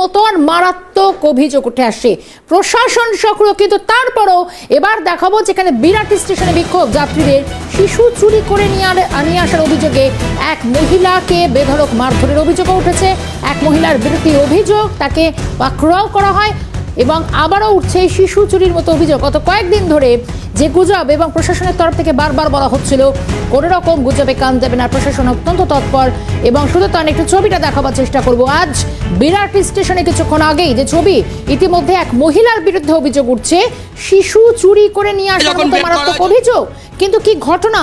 মতন মারাত্মক অভিযোগ উঠে আসে। প্রশাসন সক্রিয়, কিন্তু তারপরও এবার দেখাবো যেখানে বিরাট স্টেশনে বিক্ষোভ। যাত্রীদের শিশু চুরি করে নিয়ে নিয়ে আসার অভিযোগে এক মহিলাকে বেধরক মারধরের অভিযোগ উঠেছে। এক মহিলার বিরুদ্ধে অভিযোগ, তাকে পাকড়াও করা হয়। এবং আবারও উঠছে শিশু চুরির মতো অভিযোগ। গত কয়েকদিন ধরে যে গুজব এবং প্রশাসনের তরফ থেকে বারবার বলা হচ্ছিল কোনো রকম গুজবে কান দেবে না প্রশাসন অত্যন্ত তৎপর এবং শুধু তার একটু ছবিটা দেখাবার চেষ্টা করব। আজ বিরাট স্টেশনে কিছুক্ষণ আগেই যে ছবি ইতিমধ্যে এক মহিলার বিরুদ্ধে অভিযোগ উঠছে শিশু চুরি করে নিয়ে আসার মতো মারাত্মক অভিযোগ। কিন্তু কি ঘটনা?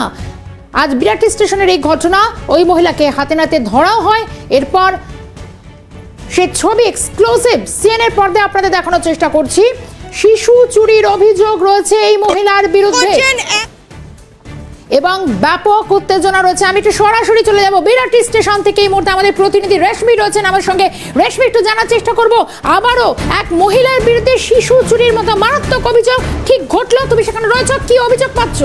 আজ বিরাট স্টেশনের এই ঘটনা ওই মহিলাকে হাতে নাতে ধরাও হয় এরপর সে ছবি এক্সক্লুসিভ সিএনএর পর্দায় আপনাদের দেখানোর চেষ্টা করছি। শিশু চুরির অভিযোগ রয়েছে এই মহিলার বিরুদ্ধে। এবং ব্যাপক উত্তেজনা রয়েছে। আমি একটু সরাসরি চলে যাব। বিরাট স্টেশন থেকে এই মুহূর্তে আমাদের প্রতিনিধি রেশমি রয়েছেন আমার সঙ্গে। রেশমি একটু জানার চেষ্টা করব। আবারও এক মহিলার বিরুদ্ধে শিশু চুরির মতো মারাত্মক অভিযোগ ঠিক ঘটলো? তুমি সেখানে রয়েছ কি অভিযোগ পাচ্ছ?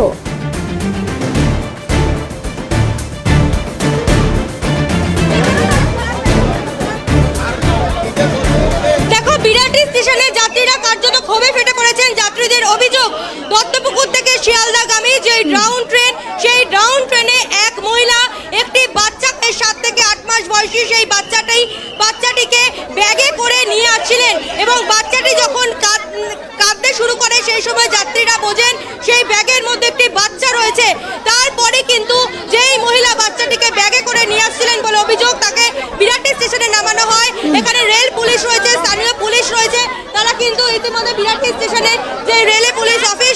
দত্তপুকুর থেকে শিয়ালদাগামী যে ডাউন ট্রেন সেই ডাউন ট্রেনে এক মহিলা, একটি বাচ্চাকে সাত থেকে আট মাস বয়সী সেই বাচ্চাটি, বাচ্চাটিকে ব্যাগে করে নিয়ে আসছিলেন এবং বাচ্চাটি যখন কাঁদ- কাঁদতে শুরু করে সেই সময় যাত্রীরা বোঝেন সেই ব্যাগের মধ্যে একটি বাচ্চা রয়েছে। তারপরে কিন্তু যেই মহিলা বাচ্চাটিকে ব্যাগে করে নিয়ে আসছিলেন বলে অভিযোগ, তাকে বিরাটি স্টেশনে নামানো হয়। এখানে রেল পুলিশ রয়েছে, স্থানীয় পুলিশ রয়েছে। তারা কিন্তু ইতিমধ্যে বিরাটি স্টেশনে যে রেলে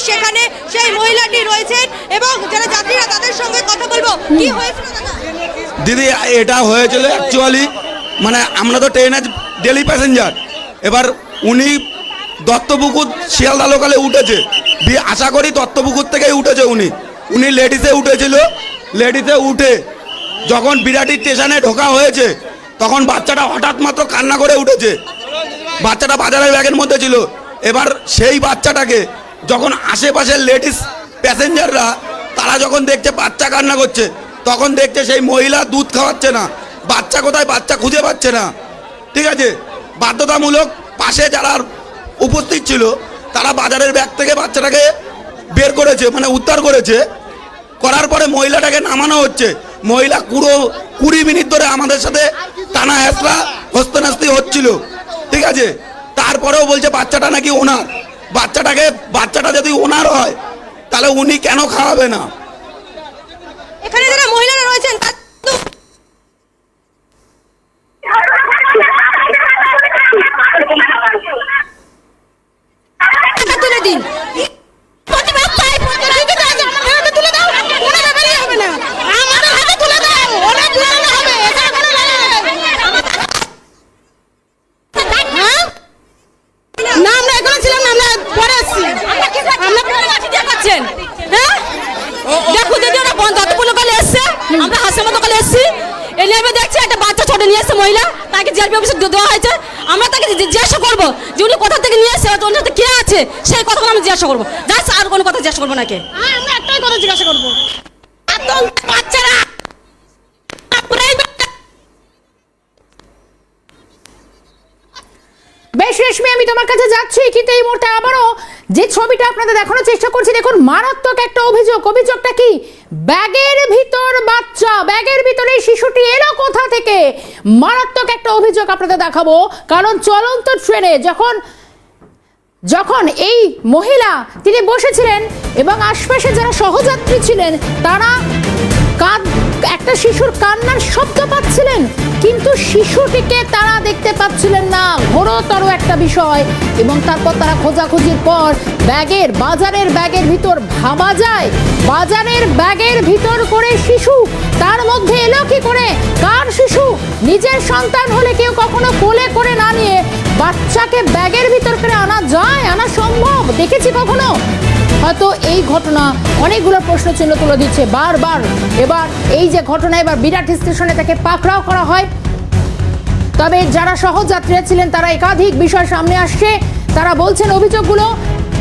সেখানে সেই মহিলাটি রয়েছেন এবং যারা যাত্রীরা তাদের সঙ্গে কথা বলব। কি হয়েছিল দিদি? এটা হয়েছিল অ্যাকচুয়ালি মানে আমরা তো ট্রেনে ডেলি প্যাসেঞ্জার এবার উনি দত্তপুকুর শিয়ালদা লোকালে উঠেছে। দিয়ে আশা করি দত্তপুকুর থেকেই উঠেছে উনি। উনি লেডিসে উঠেছিল। লেডিসে উঠে যখন বিরাটি স্টেশনে ঢোকা হয়েছে, তখন বাচ্চাটা হঠাৎ মাত্র কান্না করে উঠেছে। বাচ্চাটা বাজারের ব্যাগের মধ্যে ছিল। এবার সেই বাচ্চাটাকে যখন আশেপাশের লেডিস প্যাসেঞ্জাররা তারা যখন দেখছে বাচ্চা কান্না করছে, তখন দেখছে সেই মহিলা দুধ খাওয়াচ্ছে না। বাচ্চা কোথায়? বাচ্চা খুঁজে পাচ্ছে না। ঠিক আছে? বাধ্যতামূলক পাশে যারা উপস্থিত ছিল, তারা বাজারের ব্যাগ থেকে বাচ্চাটাকে বের করেছে মানে উদ্ধার করেছে। করার পরে মহিলাটাকে নামানো হচ্ছে। মহিলা পুরো কুড়ি মিনিট ধরে আমাদের সাথে টানা হেসরা হস্তনাস্তি হচ্ছিল। ঠিক আছে? তারপরেও বলছে, বাচ্চাটা নাকি ওনার। বাচ্চাটাকে বাচ্চাটা যদি ওনার হয় তাহলে উনি কেন খাওয়াবে না? এখানে যারা মহিলারা রয়েছেন তারা কিন্তু টাকা তুলে দিন প্রতিবাদ চাই, প্রতিবাদ চাই, আমাদের হাতে তুলে দাও, কোনো ব্যাপারই হবে না। আমাদের হাতে তুলে দাও, ওরা বুঝানো হবে, এখানে কোনো ব্যাপার নেই। হ্যাঁ? না আমরা এখানে ছিলাম না আমরা পরে আসছি আমরা পরে আছি দেখাচ্ছেন হ্যাঁ দেখো লোকালে এসছে? আমরা হাসেমা লোকালে এসছি। এলে আমি দেখছি একটা বাচ্চা ছোট নিয়ে এসছে মহিলা। তাকে জিআরপি অফিসে দেওয়া হয়েছে। আমরা তাকে জিজ্ঞাসা করব যে উনি কোথা থেকে নিয়ে এসছে ওর সাথে কে আছে? সেই কথাগুলো আমি জিজ্ঞাসা করব। জাস্ট আর কোনো কথা জিজ্ঞাসা করব নাকি আমরা একটাই কথা জিজ্ঞাসা করব। বাচ্চারা! বেশ রেশমি আমি তোমার কাছে যাচ্ছি। কিন্তু এই মুহূর্তে আবারও যে ছবিটা আপনাদের দেখানোর চেষ্টা করছি দেখুন মারাত্মক একটা অভিযোগ। অভিযোগটা কি? ব্যাগের ভিতর বাচ্চা, ব্যাগের ভিতরে শিশুটি এলো কোথা থেকে? মারাত্মক একটা অভিযোগ আপনাদের দেখাবো। কারণ চলন্ত ট্রেনে যখন যখন এই মহিলা তিনি বসেছিলেন এবং আশপাশে যারা সহযাত্রী ছিলেন, তারা কাঁদ একটা শিশুর কান্নার শব্দ পাচ্ছিলেন, কিন্তু শিশুটিকে তারা দেখতে পাচ্ছিলেন না। ঘোরতর একটা বিষয়, এবং তারপর তারা খোঁজাখুঁজির পর ব্যাগের, বাজারের ব্যাগের ভিতর ভাবা যায়। বাজারের ব্যাগের ভিতর করে শিশু, তার মধ্যে এলো কি করে? কার শিশু? নিজের সন্তান হলে কেউ কখনো কোলে করে না নিয়ে বাচ্চাকে ব্যাগের ভিতর করে আনা যায়, আনা সম্ভব? দেখেছি কখনো? হয়তো এই ঘটনা অনেকগুলো প্রশ্ন চিহ্ন তুলে দিচ্ছে বারবার। এবার এই যে ঘটনা, এবার বিরাট স্টেশনে তাকে পাকড়াও করা হয়। তবে যারা সহযাত্রীরা ছিলেন, তারা একাধিক বিষয় সামনে আসছে। তারা বলছেন, অভিযোগগুলো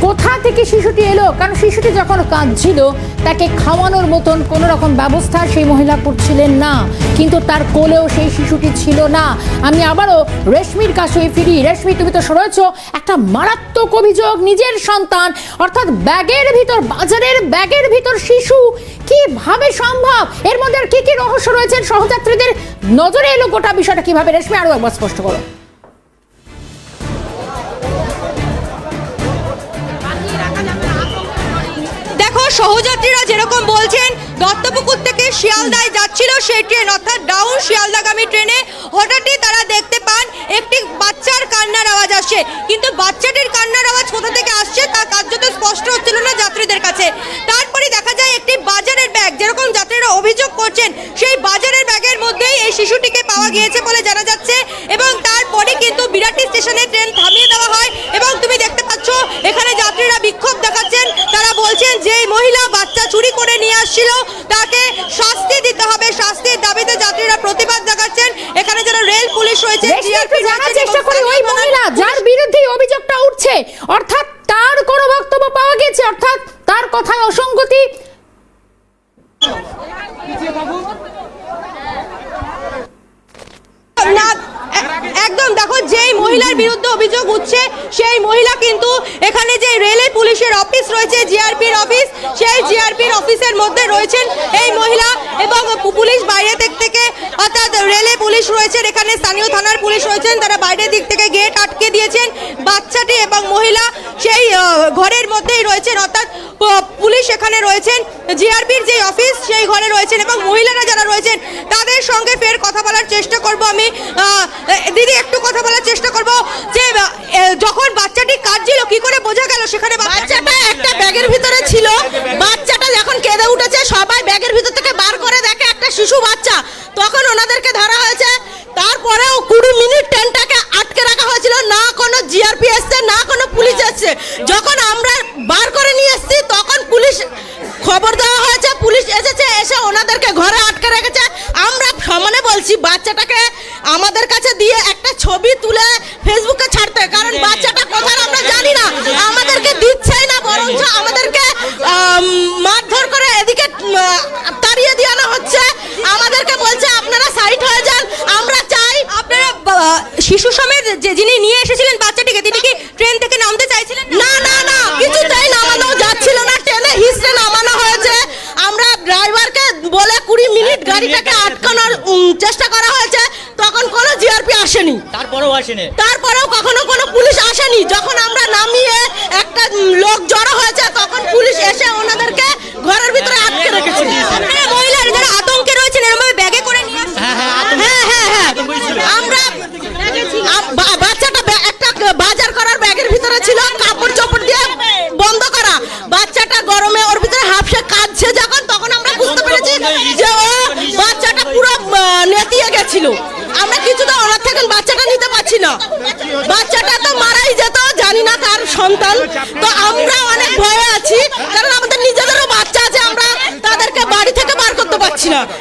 কোথা থেকে শিশুটি এলো? কারণ শিশুটি যখন কাঁদছিল, তাকে খাওয়ানোর মতন কোনো রকম ব্যবস্থা সেই মহিলা করছিলেন না। কিন্তু তার কোলেও সেই শিশুটি ছিল না। আমি আবারও রেশমির কাছে ফিরি। রেশমি, তুমি তো সরেছ একটা মারাত্মক অভিযোগ, নিজের সন্তান, অর্থাৎ ব্যাগের ভিতর, বাজারের ব্যাগের ভিতর শিশু। কীভাবে সম্ভব? এর মধ্যে আর কি কি রহস্য রয়েছে? সহযাত্রীদের নজরে এলো গোটা বিষয়টা কীভাবে? রেশমি, আরও একবার স্পষ্ট করো। সহযাত্রীরা যেরকম বলছেন, দত্তপুকুর থেকে শিয়ালদায় যাচ্ছিল সেই ট্রেন, অর্থাৎ ডাউন শিয়ালদাগামী ট্রেনে। হঠাৎই তারা দেখতে পান, একটি বাচ্চার কান্নার আওয়াজ আসছে। কিন্তু বাচ্চাটির কান্নার আওয়াজ কোথা থেকে আসছে তা কার্যত স্পষ্ট হচ্ছিল না যাত্রীদের কাছে তারপরে দেখা যায় একটি বাজারের ব্যাগ যেরকম যাত্রীরা অভিযোগ করছেন সেই বাজারের ব্যাগের মধ্যেই এই শিশুটিকে পাওয়া গিয়েছে বলে জানা যাচ্ছে এবং তারপরে কিন্তু বিরাটি স্টেশনে ট্রেন থামিয়ে দেওয়া হয় এবং তুমি দেখতে পাচ্ছ এখানে যাত্রীরা বিক্ষোভ দেখাচ্ছেন তারা বলছেন যে মহিলা বাচ্চা চুরি করে নিয়ে আসছিল তাকে শাস্তি দিতে হবে। শাস্তির দাবিতে যাত্রীরা প্রতিবাদ দেখাচ্ছেন এখানে যারা রেল পুলিশ রয়েছে জানার চেষ্টা করে করি ওই মহিলা যার বিরুদ্ধে অভিযোগটা উঠছে অর্থাৎ তার কোনো বক্তব্য পাওয়া গেছে অর্থাৎ তার কথায় অসঙ্গতি না এ- একদম, দেখো, যেই মহিলার বিরুদ্ধে অভিযোগ উঠছে, সেই মহিলা কিন্তু এখানে যে রেলের পুলিশের অফিস রয়েছে, জিআরপির অফিস, সেই জিআরপির অফিসের মধ্যে রয়েছেন এই মহিলা এবং পুলিশ বাইরে দিক থেকে, অর্থাৎ রেলে পুলিশ রয়েছেন, এখানে স্থানীয় থানার পুলিশ রয়েছেন, তারা বাইরের দিক থেকে গেট আটকে দিয়েছেন, বাচ্চাটি এবং মহিলা সেই ঘরের মধ্যেই রয়েছেন, অর্থাৎ পুলিশ এখানে রয়েছেন, জিআরপির যে অফিস, সেই ঘরে রয়েছেন এবং মহিলারা যারা রয়েছেন, তাদের সঙ্গে ফের কথা বলার চেষ্টা করব আমি দিদি, একটু কথা বলার চেষ্টা করব। যে যখন বাচ্চাটি কাঁদছিল, কি করে বোঝা গেল সেখানে বাচ্চাটা একটা ব্যাগের ভিতরে ছিল। বাচ্চাটা যখন কেঁদে উঠেছে, সবাই ব্যাগের ভিতর থেকে বার করে দেখে, একটা শিশু বাচ্চা। তখন ওনাদেরকে ধরা হয়েছে তারপরেও কুড়ি মিনিট ট্রেনটাকে আটকে রাখা হয়েছিল না কোনো জিআরপি এসছে না কোনো পুলিশ এসছে যখন আমরা বার করে নিয়ে এসেছি তখন পুলিশ খবর দেওয়া হয়েছে পুলিশ এসেছে এসে ওনাদেরকে ঘরে আটকে রেখেছে আমরা সমানে বলছি বাচ্চাটাকে আমাদের কাছে দিয়ে একটা ছবি তুলে ফেসবুকে ছাড়তে কারণ বাচ্চাটা কোথায় আমরা জানি না আমাদেরকে দিচ্ছেই না বরঞ্চ আমাদেরকে আম, মারধর করে এদিকে উম, তাড়িয়ে দেওয়ানো হচ্ছে আমাদেরকে বলছে আপনারা সাইড হয়ে যান আমরা চাই আপনারা বা- শিশু সমেত যে যিনি নিয়ে এসেছিলেন বাচ্চাটিকে তিনি কি ট্রেন থেকে নামতে চাইছিলেন না না না কিছুতেই নামানো যাচ্ছিল না ট্রেনে হিসড়ে নামানো হয়েছে আমরা ড্রাইভারকে বলে কুড়ি মিনিট গাড়িটাকে আটকানোর উম, চেষ্টা করা হয়েছে তখন কোনো জিআরপি আসেনি। তারপরেও আসেনি। তারপরেও কখনো কোনো পুলিশ আসেনি। যখন আমরা নামিয়ে একটা লোক জড়ো হয়েছে তখন পুলিশ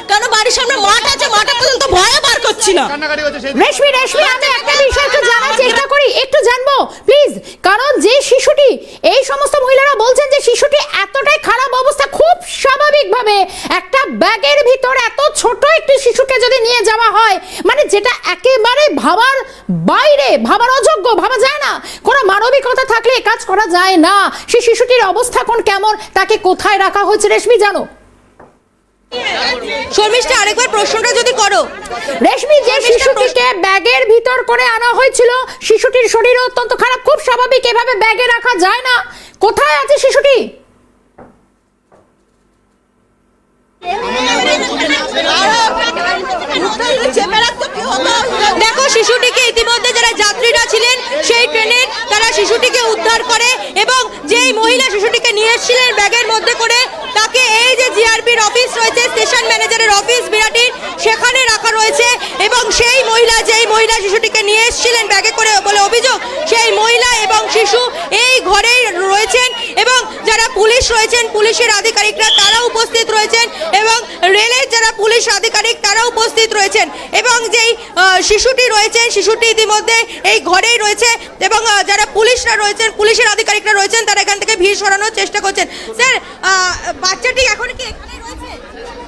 কারণ বাড়ির সামনে মাঠ আছে? মাঠে পর্যন্ত ভয়ে বার করছি না। রেশমি রেশমি আমি একটা বিষয় একটু জানার চেষ্টা করি একটু জানব প্লিজ কারণ যে শিশুটি এই সমস্ত মহিলারা বলছেন যে শিশুটি এতটাই খারাপ অবস্থা খুব স্বাভাবিকভাবে একটা ব্যাগের ভিতর এত ছোট একটি শিশুকে যদি নিয়ে যাওয়া হয় মানে যেটা একেবারে ভাবার বাইরে ভাবার অযোগ্য ভাবা যায় না। কোনো মানবিকতা থাকলে কাজ করা যায় না। সেই শিশুটির অবস্থা কোন কেমন তাকে কোথায় রাখা হয়েছে রেশমি জানো? শর্মিষ্ঠা আরেকবার প্রশ্নটা যদি করো। রেশমি যে শিশুটিকে ব্যাগের ভিতর করে আনা হয়েছিল শিশুটির শরীর অত্যন্ত খারাপ। খুব স্বাভাবিক এভাবে ব্যাগে রাখা যায় না। কোথায় আছে শিশুটি? দেখো, শিশুটিকে ইতিমধ্যে যারা যাত্রীরা ছিলেন, সেই ট্রেনের তারা শিশুটিকে উদ্ধার করে এবং যেই মহিলা শিশুটিকে নিয়ে এসেছিলেন ব্যাগের মধ্যে করে, তাকে এই যে জিআরপির অফিস রয়েছে, স্টেশন ম্যানেজারের অফিস বিরাটির সেখানে রাখা রয়েছে এবং সেই মহিলা, যেই মহিলা শিশুটিকে নিয়ে এসেছিলেন ব্যাগে করে বলে অভিযোগ, সেই মহিলা এবং শিশু এই ঘরেই রয়েছেন। যারা পুলিশ রয়েছেন পুলিশের আধিকারিকরা তারা উপস্থিত রয়েছেন এবং রেলের যারা পুলিশ আধিকারিক তারা উপস্থিত রয়েছেন এবং যেই শিশুটি রয়েছেন শিশুটি ইতিমধ্যে এই ঘরেই রয়েছে এবং যারা পুলিশরা রয়েছেন পুলিশের আধিকারিকরা রয়েছেন তারা এখান থেকে ভিড় সরানোর চেষ্টা করছেন। স্যার বাচ্চাটি এখন কি রয়েছে?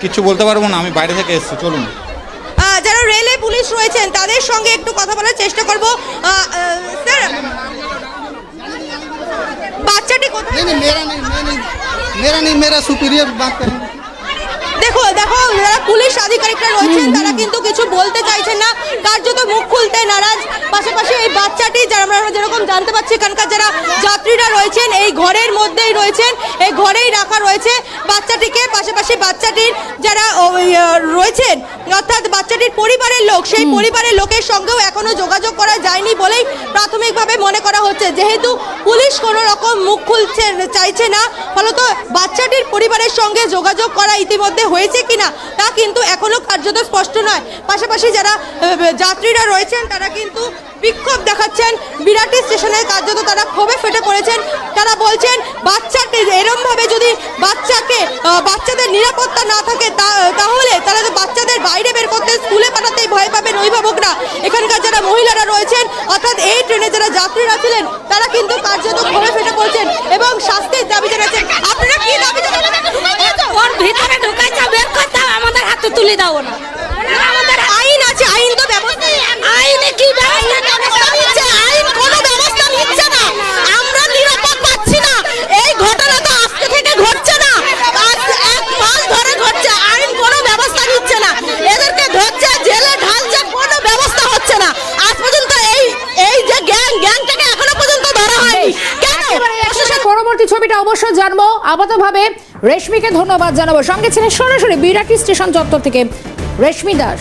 কিছু বলতে পারব না আমি বাইরে থেকে এসেছি চলুন। যারা রেলে পুলিশ রয়েছেন তাদের সঙ্গে একটু কথা বলার চেষ্টা করব। স্যার বাচ্চাটি কোথায় नहीं नहीं मेरा नहीं मैं नहीं मेरा नहीं मेरा सुपीरियर बात करें দেখো দেখো যারা পুলিশ আধিকারিকরা রয়েছেন তারা কিন্তু কিছু বলতে চাইছেন না কার্যত মুখ খুলতে নারাজ পাশাপাশি এই বাচ্চাটি যারা আমরা যেরকম জানতে পারছি এখানকার যারা যাত্রীরা রয়েছেন এই ঘরের মধ্যেই রয়েছেন এই ঘরেই রাখা রয়েছে বাচ্চাটিকে। পাশাপাশি বাচ্চাটির যারা রয়েছেন অর্থাৎ বাচ্চাটির পরিবারের লোক সেই পরিবারের লোকের সঙ্গেও এখনও যোগাযোগ করা যায়নি বলেই প্রাথমিকভাবে মনে করা হচ্ছে। যেহেতু পুলিশ কোনো রকম মুখ খুলছে চাইছে না ফলত বাচ্চাটির পরিবারের সঙ্গে যোগাযোগ করা ইতিমধ্যে হয়েছে কিনা তা কিন্তু এখনও কার্যত স্পষ্ট নয়। পাশাপাশি যারা যাত্রীরা রয়েছেন তারা কিন্তু বিক্ষোভ দেখাচ্ছেন। বিরাটি স্টেশনের কার্যত তারা ক্ষোভে ফেটে পড়েছেন। তারা বলছেন বাচ্চাকে এরম ভাবে যদি বাচ্চাকে বাচ্চাদের নিরাপত্তা না থাকে তাহলে তারা তো বাচ্চাদের বাইরে বের করতে স্কুলে পাঠাতেই ভয় পাবেন অভিভাবকরা। এখানকার যারা মহিলারা রয়েছেন অর্থাৎ এই ট্রেনে যারা যাত্রীরা ছিলেন তারা কিন্তু কার্যত ক্ষোভে ফেটে পড়ছেন এবং শাস্তির দাবি জানাচ্ছেন। আপনারা কি দাবি জানাচ্ছেন ভিতরে ঢুকাইছে বের করতে আমাদের হাতে তুলে দাও না আমাদের আইন আছে আইন তো ব্যবস্থা আইনে কি ব্যবস্থা ব্যবস্থা নিচ্ছে, আইন কোনো ব্যবস্থা নিচ্ছে না আমরা নিরাপদ পাচ্ছি না এই ঘটনা তো আজকে থেকে ঘটছে না আজ এক মাস ধরে ঘটছে আইন কোনো ব্যবস্থা নিচ্ছে না এদেরকে ধরছে জেলে ঢালছে কোনো ব্যবস্থা হচ্ছে না আজ পর্যন্ত এই এই যে গ্যাং গ্যাংটাকে এখনও পর্যন্ত ধরা হয়নি কেন একেবারে একসাথে পরবর্তী ছবিটা অবশ্য জানব আপাতভাবে রেশমিকে ধন্যবাদ জানাব। সঙ্গে ছিলেন সরাসরি বিরাটি স্টেশন চত্বর থেকে রেশমি দাস।